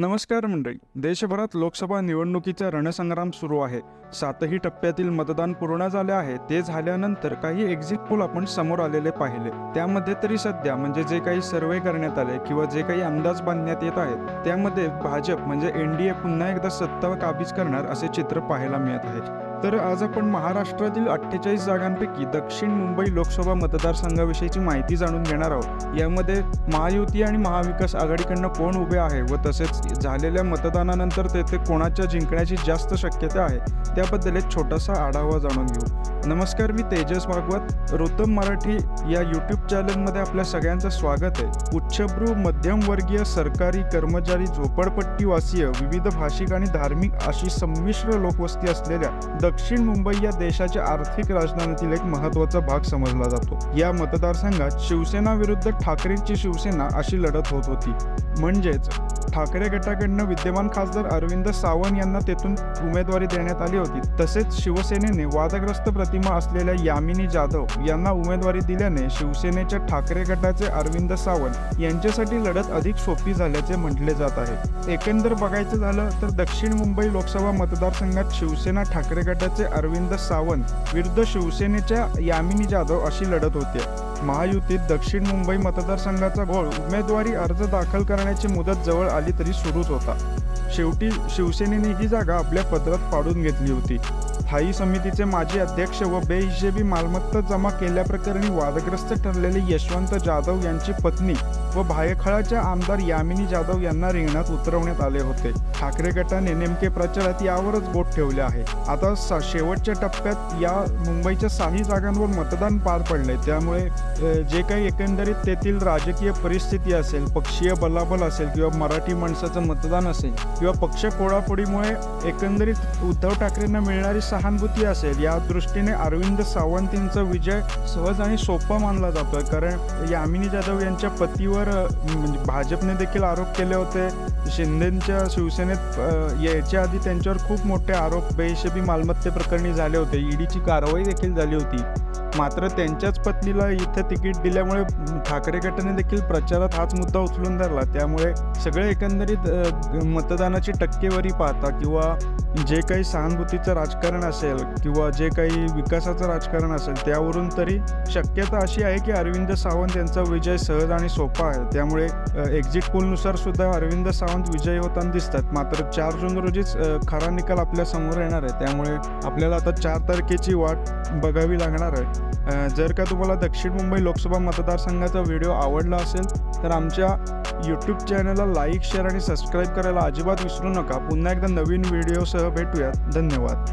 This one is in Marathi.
नमस्कार मंडळी. देशभरात लोकसभा निवडणुकीचा रणसंग्राम सुरू आहे. सातही टप्प्यातील मतदान पूर्ण झाले आहे. ते झाल्यानंतर काही एक्झिट पोल आपण समोर आलेले पाहिले. त्यामध्ये तरी सध्या म्हणजे जे काही सर्वे करण्यात आले किंवा जे काही अंदाज बांधण्यात येत आहेत त्यामध्ये भाजप म्हणजे एन डी ए पुन्हा एकदा सत्ता काबीज करणार असे चित्र पाहायला मिळत आहे. तर आज आपण महाराष्ट्रातील अठ्ठेचाळीस जागांपैकी दक्षिण मुंबई लोकसभा मतदारसंघाविषयीची माहिती जाणून घेणार आहोत. यामध्ये महायुती आणि महाविकास आघाडीकडनं कोण उभे आहे व तसेच झालेल्या मतदानानंतर तेथे कोणाच्या जिंकण्याची जास्त शक्यता आहे त्याबद्दल एक छोटासा आढावा जाणून घेऊ. नमस्कार मी तेजस भागवत. रोतम मराठी या यूट्यूब चॅनलमध्ये आपल्या सगळ्यांचं स्वागत आहे. उच्चभ्रू मध्यमवर्गीय सरकारी कर्मचारी झोपडपट्टीवासीय विविध भाषिक आणि धार्मिक अशी संमिश्र लोकवस्ती असलेल्या दक्षिण मुंबई या देशाच्या आर्थिक राजधानीतील एक महत्त्वाचा भाग समजला जातो. या मतदारसंघात शिवसेना विरुद्ध ठाकरेंची शिवसेना अशी लढत होत होती. म्हणजेच ठाकरे गटाकडनं विद्यमान खासदार अरविंद सावंत यांना तेथून उमेदवारी देण्यात आली होती. तसेच शिवसेनेने वादग्रस्त प्रतिमा असलेल्या यामिनी जाधव यांना उमेदवारी दिल्याने शिवसेनेच्या ठाकरे गटाचे अरविंद सावंत यांच्यासाठी लढत अधिक सोपी झाल्याचे म्हटले जात आहे. एकंदर बघायचं झालं तर दक्षिण मुंबई लोकसभा मतदारसंघात शिवसेना ठाकरे गटाचे अरविंद सावंत विरुद्ध शिवसेनेच्या यामिनी जाधव अशी लढत होते. महायुतीत दक्षिण मुंबई मतदारसंघाचा घोळ उमेदवारी अर्ज दाखल करण्याची मुदत जवळ आली तरी सुरूच होता. शेवटी शिवसेनेने ही जागा आपल्या पदरात पाडून घेतली होती. स्थायी समितीचे माजी अध्यक्ष व बेहिशेबी मालमत्ता जमा केल्याप्रकरणी वादग्रस्त ठरलेले यशवंत जाधव यांची पत्नी व भायखळाच्या आमदार यामिनी जाधव यांना रिंगणात उतरवण्यात आले होते. ठाकरे गटाने नेमके प्रचारात यावरच बोट ठेवले आहे. आता सा- शेवटच्या टप्प्यात या मुंबईच्या सहा जागांवर मतदान पार पडले त्यामुळे जे काही एकंदरीत तेथील राजकीय परिस्थिती असेल पक्षीय बलाबल असेल किंवा मराठी माणसाचं मतदान असेल किंवा पक्ष फोडाफोडीमुळे एकंदरीत उद्धव ठाकरेंना मिळणारी सहानुभूती असेल या दृष्टीने अरविंद सावंत यांचा विजय सहज आणि सोपा मानला जातोय. कारण यामिनी जाधव यांच्या पतीवर म्हणजे भाजपने देखील आरोप केले होते. शिंदेच्या शिवसेनेत याच्या यायच्या आधी त्यांच्यावर खूप मोठे आरोप बेहिशेबी मालमत्तेप्रकरणी झाले होते. ईडीची कारवाई देखील झाली होती. मात्र त्यांच्याच पत्नीला इथे तिकीट दिल्यामुळे ठाकरे गटाने देखील प्रचारात हाच मुद्दा उचलून धरला. त्यामुळे सगळे एकंदरीत मतदानाची टक्केवारी पाहता किंवा जे काही सहानुभूतीचं राजकारण असेल किंवा जे काही विकासाचं राजकारण असेल त्यावरून तरी शक्यता अशी आहे की अरविंद सावंत यांचा विजय सहज आणि सोपा आहे. त्यामुळे एक्झिट पोलनुसार सुद्धा अरविंद सावंत विजयी होताना दिसतात. मात्र चार जून रोजीच खरा निकाल आपल्यासमोर येणार आहे. त्यामुळे आपल्याला आता चार तारखेची वाट बघावी लागणार आहे. जर का तुम्हाला दक्षिण मुंबई लोकसभा मतदारसंघाचा व्हिडिओ आवडला असेल तर आमच्या यूट्यूब चॅनलला लाईक शेअर आणि सबस्क्राईब करायला अजिबात विसरू नका. पुन्हा एकदा नवीन व्हिडिओसह भेटूयात. धन्यवाद.